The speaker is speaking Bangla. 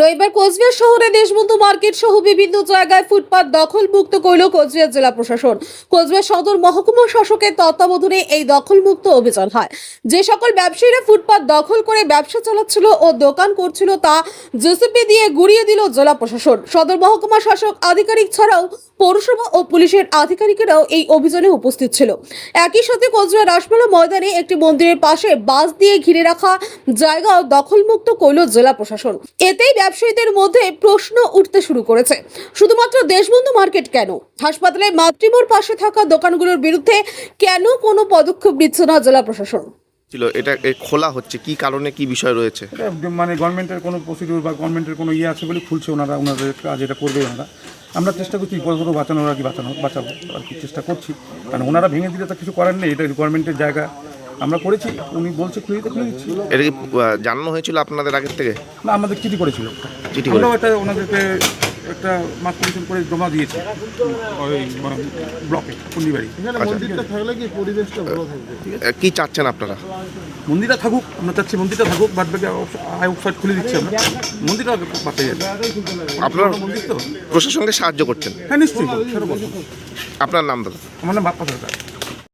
রবিবার কোচবিহার শহরে দেশবন্ধু মার্কেট সহ বিভিন্ন জায়গায় ফুটপাত দখল মুক্ত করল কোচবিহার জেলা প্রশাসন। কোচবিহার সদর মহকুমা শাসকের তত্ত্বাবধানে এই দখল মুক্ত অভিযান হয়। যে সকল ব্যবসায়ীরা ফুটপাত দখল করে ব্যবসা চালাচ্ছিল ও দোকান করছিল তা জেসিপি দিয়ে গুড়িয়ে দিল জেলা প্রশাসন। সদর মহকুমা শাসক আধিকারিক ছাড়াও পৌরসভা ও পুলিশের আধিকারিকেরাও এই অভিযানে উপস্থিত ছিল। একই সাথে কোচবিহার রাসমেলা ময়দানে একটি মন্দিরের পাশে বাস দিয়ে ঘিরে রাখা জায়গাও দখলমুক্ত করল জেলা প্রশাসন। এতেই ব্যবসায়ীদের মধ্যে প্রশ্ন উঠতে শুরু করেছে। শুধুমাত্র দেশবন্ধু মার্কেট কেন? হাসপাতালে মাতৃমোর পাশে থাকা দোকানগুলোর বিরুদ্ধে কেন কোনো পদক্ষেপ নিচ্ছে না জেলা প্রশাসন? ছিল এটা খোলা হচ্ছে কি কারণে কি বিষয় রয়েছে? মানে গভর্নমেন্টের কোনো প্রসিডিউর বা গভর্নমেন্টের কোনো ইয়ে আছে বলে খুলছে ওনারা ওনাদের কাজ এটা করবে ওনারা। আমরা চেষ্টা করছি পর্যন্ত বাঁচানো আর কি বাঁচানো বাঁচাবো আর কি চেষ্টা করছি। কারণ ওনারা ভেঙে দিলে তো কিছু করার নেই এটা গভর্নমেন্টের জায়গা। আমরা করেছি উনি বলছে খুলে দিতে খুলে দিচ্ছি। এটা কি আহ, জানানো হয়েছিল আপনাদের আগের থেকে? না আমাদের চিঠি করেছিল। চিঠি করে আমরাও একটা ওনাদেরকে একটা মার্কেটিং করে জমা দিয়েছি ওই ব্লকে কুন্ডিবাড়ি মন্দিরটা থাকলে কি পরিবেশটা ভালো থাকবে? আহ, কি চাচ্ছেন আপনারা? মন্দিরটা থাকুক আমরা চাচ্ছি মন্দিরটা থাকুক বাদ বাকি আই ওয়েবসাইট খুলে দিচ্ছি আমরা। মন্দিরটা বাঁচা যাবে। আপনারা মন্দির তো। প্রশাসনকে সাহায্য করছেন? হ্যাঁ নিশ্চয়ই আপনার নাম দাদা? আমার নাম বাপ্পা সরকার।